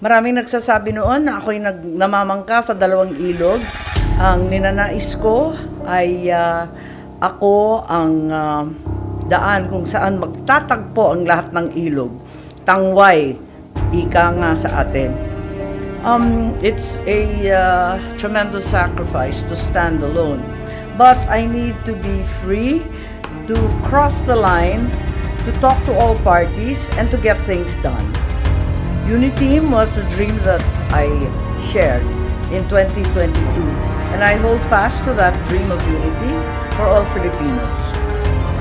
Maraming nagsasabi noon na ako'y nag, namamangka sa dalawang ilog. Ang ninanais ko ay ah, ako ang ah, daan kung saan magtatagpo ang lahat ng ilog. Tangway, ika nga sa atin. Um, it's a uh, tremendous sacrifice to stand alone. But I need to be free to cross the line, to talk to all parties, and to get things done. Uniteam was a dream that I shared in 2022, and I hold fast to that dream of unity for all Filipinos.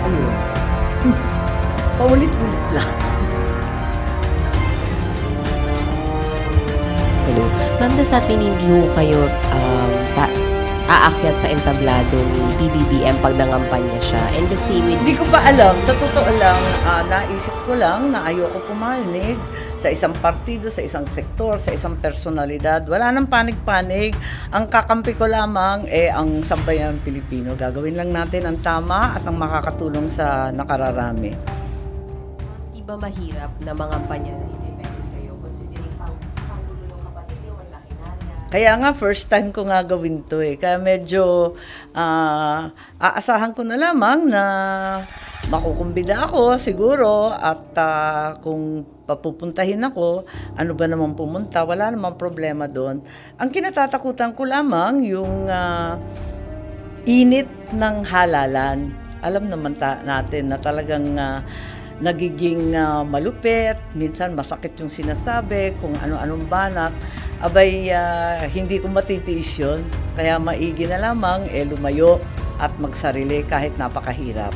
Ayun. Paulit-ulit lang. Hello. Ma'am, does that mean hindi ho kayo um, ta- aakyat sa entablado ni BBBM pag nangampanya siya? And the same with... Hindi ko pa alam. Sa totoo lang, ah, naisip ko lang na ayoko pumanig sa isang partido, sa isang sektor, sa isang personalidad. Wala nang panig-panig. Ang kakampi ko lamang eh ang sambayan Pilipino. Gagawin lang natin ang tama at ang makakatulong sa nakararami. Di ba mahirap na mangampanya na independent kayo considering pang sa pangulo ng kapatid niyo, ang. Kaya nga, first time ko nga gawin to eh. Kaya medyo ah, aasahan ko na lamang na makukumbida ako siguro at ah, kung papupuntahin ako, ano ba naman pumunta, wala namang problema doon. Ang kinatatakutan ko lamang yung ah, init ng halalan. Alam naman ta- natin na talagang ah, nagiging ah, malupit, minsan masakit yung sinasabi, kung ano-anong banat. Abay, ah, hindi ko matitiis yun. Kaya maigi na lamang, eh, lumayo at magsarili kahit napakahirap.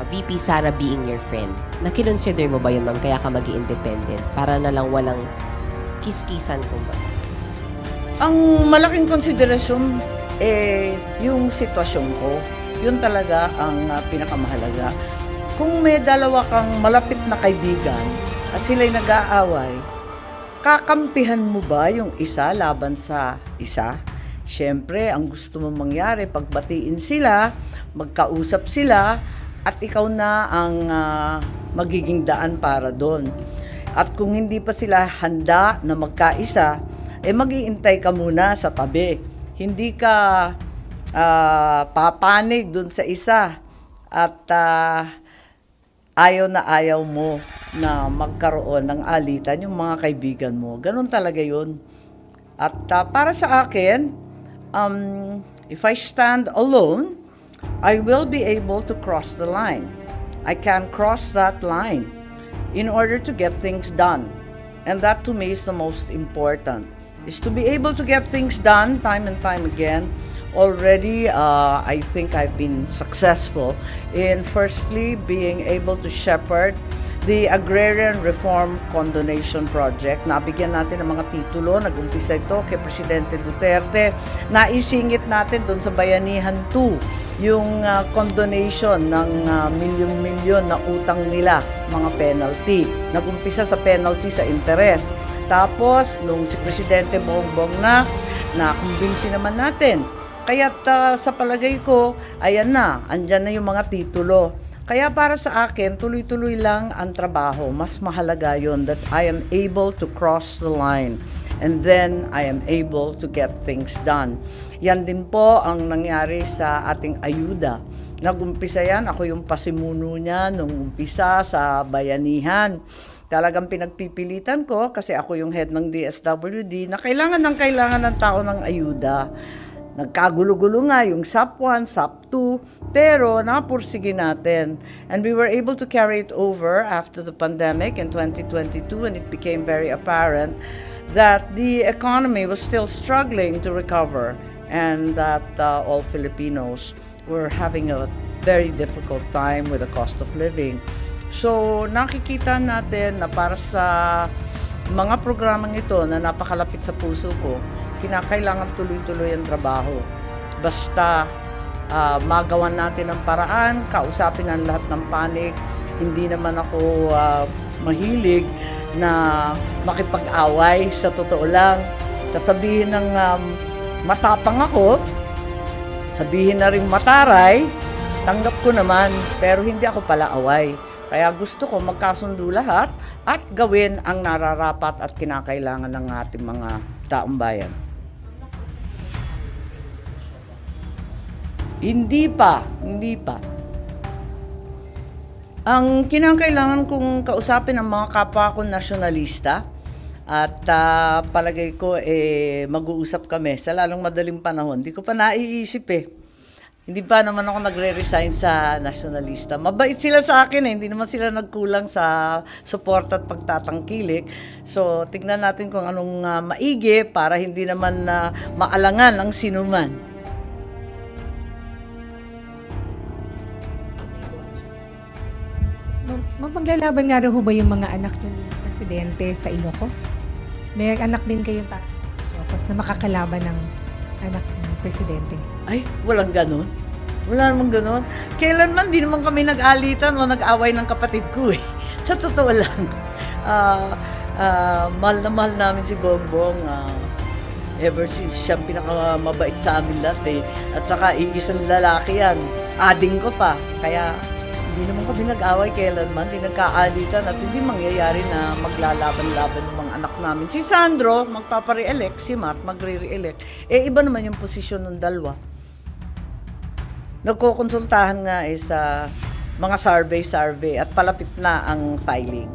Uh, VP Sara being your friend. Nakinonsider mo ba yun, ma'am? Kaya ka mag independent Para na lang walang kiskisan kumbaga. Ang malaking konsiderasyon, eh, yung sitwasyon ko. Yun talaga ang ah, pinakamahalaga. Kung may dalawa kang malapit na kaibigan at sila'y nag-aaway, kakampihan mo ba yung isa laban sa isa? Siyempre, ang gusto mong mangyari, pagbatiin sila, magkausap sila, at ikaw na ang ah, magiging daan para doon. At kung hindi pa sila handa na magkaisa, eh mag-iintay ka muna sa tabi. Hindi ka ah, papanig doon sa isa at ah, ayaw na ayaw mo na magkaroon ng alitan yung mga kaibigan mo. Ganon talaga yun. At ah, para sa akin, um, if I stand alone, I will be able to cross the line. I can cross that line in order to get things done. And that to me is the most important, is to be able to get things done time and time again. Already, uh, I think I've been successful in firstly being able to shepherd the Agrarian Reform Condonation Project. Nabigyan natin ng mga titulo, nag-umpisa ito kay Presidente Duterte. Naisingit natin doon sa Bayanihan 2, yung uh, condonation ng uh, milyon-milyon na utang nila, mga penalty. Nag-umpisa sa penalty sa interest. Tapos, nung si Presidente Bongbong na, nakumbinsi naman natin. Kaya sa palagay ko, ayan na, andyan na yung mga titulo. Kaya para sa akin, tuloy-tuloy lang ang trabaho. Mas mahalaga yon that I am able to cross the line. And then, I am able to get things done. Yan din po ang nangyari sa ating ayuda. Nagumpisa yan, ako yung pasimuno niya nung umpisa sa bayanihan. Talagang pinagpipilitan ko kasi ako yung head ng DSWD na kailangan ng kailangan ng tao ng ayuda. Nagkagulo-gulo nga yung SAP 1, SAP 2, pero napursige natin. And we were able to carry it over after the pandemic in 2022 and it became very apparent that the economy was still struggling to recover and that uh, all Filipinos were having a very difficult time with the cost of living. So nakikita natin na para sa mga programang ito na napakalapit sa puso ko, kinakailangan tuloy-tuloy ang trabaho. Basta ah, magawan natin ang paraan, kausapin ang lahat ng panig. Hindi naman ako ah, mahilig na makipag-away sa totoo lang. Sasabihin ng um, matapang ako, sabihin na rin mataray, tanggap ko naman, pero hindi ako pala away. Kaya gusto ko magkasundo lahat at gawin ang nararapat at kinakailangan ng ating mga taong bayan. Hindi pa, hindi pa. Ang kinakailangan kong kausapin ang mga kapwa ko nasyonalista at ah, palagay ko eh mag-uusap kami sa lalong madaling panahon. Hindi ko pa naiisip eh. Hindi pa naman ako nagre-resign sa nasyonalista. Mabait sila sa akin eh. Hindi naman sila nagkulang sa support at pagtatangkilik. So, tignan natin kung anong ah, maigi para hindi naman na maalangan ang sinuman. Ma- ma- Maglalaban nga raw ho ba yung mga anak nyo ni Presidente sa Ilocos? May anak din kayong ta sa Ilocos na makakalaban ng anak ng Presidente. Ay, walang ganon. Wala namang ganon. Kailanman di naman kami nag-alitan o nag-away ng kapatid ko eh. Sa totoo lang. Ah, ah, mahal na mahal namin si Bongbong. ah, ever since siya pinakamabait sa amin lahat eh. At saka iisang lalaki yan. Ading ko pa. Kaya hindi naman kami nag-away kailanman. Hindi nagkaalitan at hindi mangyayari na maglalaban-laban ng mga anak namin. Si Sandro, magpapare-elect. Si Matt, magre-re-elect. Eh, iba naman yung posisyon ng dalawa. Nagkukonsultahan nga eh sa mga survey-survey at palapit na ang filing.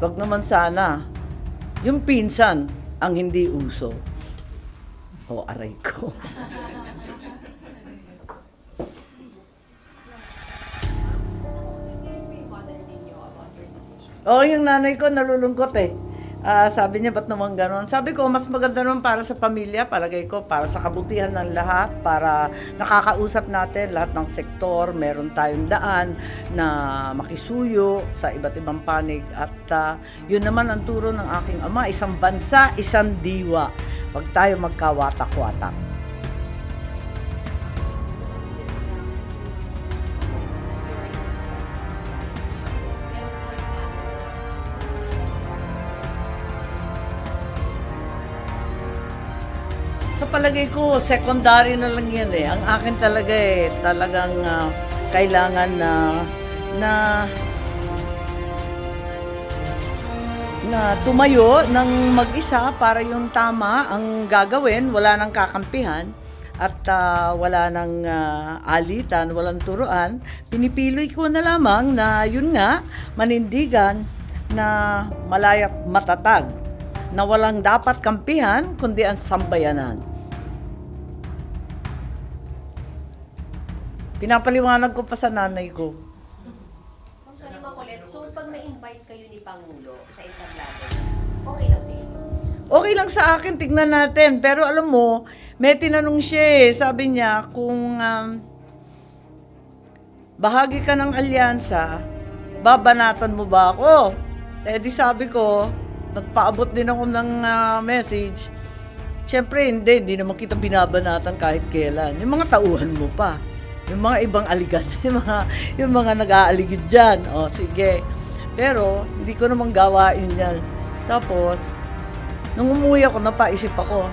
Wag naman sana. Yung pinsan ang hindi uso. O, aray ko. Oo, yung nanay ko nalulungkot eh. Ah, sabi niya, ba't naman ganon? Sabi ko, mas maganda naman para sa pamilya, palagay ko, para sa kabutihan ng lahat, para nakakausap natin lahat ng sektor, meron tayong daan na makisuyo sa iba't ibang panig. At ah, yun naman ang turo ng aking ama, isang bansa, isang diwa. Huwag tayo magkawatak-watak. Palagay ko, secondary na lang yan eh. Ang akin talaga eh, talagang ah, kailangan na na na tumayo ng mag-isa para yung tama ang gagawin, wala nang kakampihan at ah, wala nang ah, alitan, walang turuan. Pinipili ko na lamang na yun nga, manindigan na malayak matatag na walang dapat kampihan kundi ang sambayanan. Pinapaliwanag ko pa sa nanay ko. Ma'am, sorry makulit. So, pag na-invite kayo ni Pangulo sa entablado, okay lang sa inyo? Okay lang sa akin, tignan natin. Pero alam mo, may tinanong siya eh. Sabi niya, kung um, bahagi ka ng alyansa, babanatan mo ba ako? Eh di sabi ko, nagpaabot din ako ng ah, message. Siyempre, hindi. Hindi naman kita binabanatan kahit kailan. Yung mga tauhan mo pa. Yung mga ibang aligan. Yung mga, yung mga nag-aaligid dyan. O, sige. Pero, hindi ko naman gawain yan. Tapos, nung umuwi ako, napaisip ako.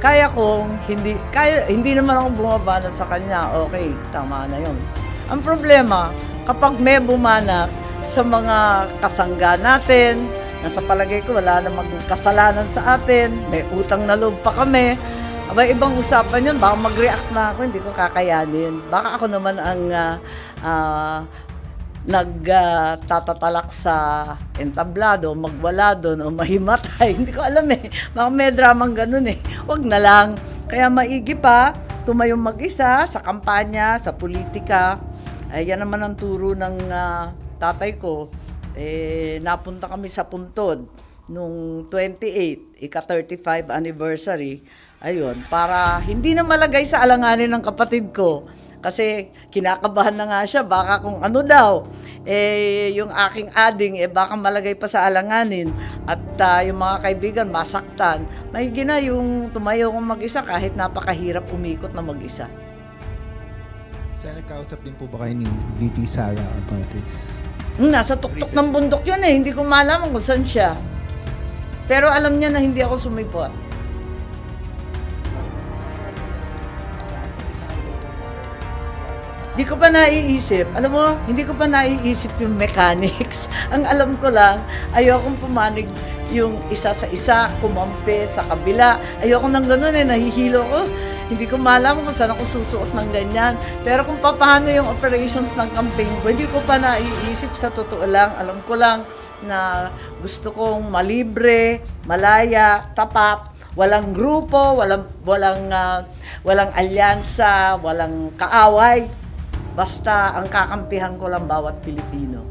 Kaya kong hindi, kaya, hindi naman ako bumabanat sa kanya. Okay, tama na yon. Ang problema, kapag may bumanat sa mga kasangga natin, na sa palagay ko wala namang kasalanan sa atin, may utang na loob pa kami, abay ibang usapan yun, baka mag-react na ako, hindi ko kakayanin. Baka ako naman ang ah, ah, nagtatatalak sa entablado, magwala doon o mahimatay. Hindi ko alam eh. Baka may dramang ganun eh. Huwag na lang. Kaya maigi pa, tumayong mag-isa sa kampanya, sa politika. Ay, yan naman ang turo ng ah, tatay ko. Eh, napunta kami sa puntod nung 28, ika-35 anniversary. Ayun, para hindi na malagay sa alanganin ng kapatid ko. Kasi kinakabahan na nga siya, baka kung ano daw, eh, yung aking ading, eh, baka malagay pa sa alanganin. At ah, yung mga kaibigan, masaktan. May gina yung tumayo kong mag-isa kahit napakahirap umikot na mag-isa. Sir, nagkausap din po ba kayo ni VP Sara about this? Hmm, Nasa tuktok ng bundok yun eh, hindi ko malaman kung saan siya. Pero alam niya na hindi ako sumipot. Hindi ko pa naiisip. Alam mo, hindi ko pa naiisip yung mechanics. Ang alam ko lang, ayokong pumanig yung isa sa isa, kumampi sa kabila. Ayoko nang ganun eh, nahihilo ko. Hindi ko malam kung saan ako susuot ng ganyan. Pero kung paano yung operations ng campaign ko, hindi ko pa naiisip sa totoo lang. Alam ko lang na gusto kong malibre, malaya, tapat, walang grupo, walang walang ah, walang alyansa, walang kaaway. Basta ang kakampihan ko lang bawat Pilipino.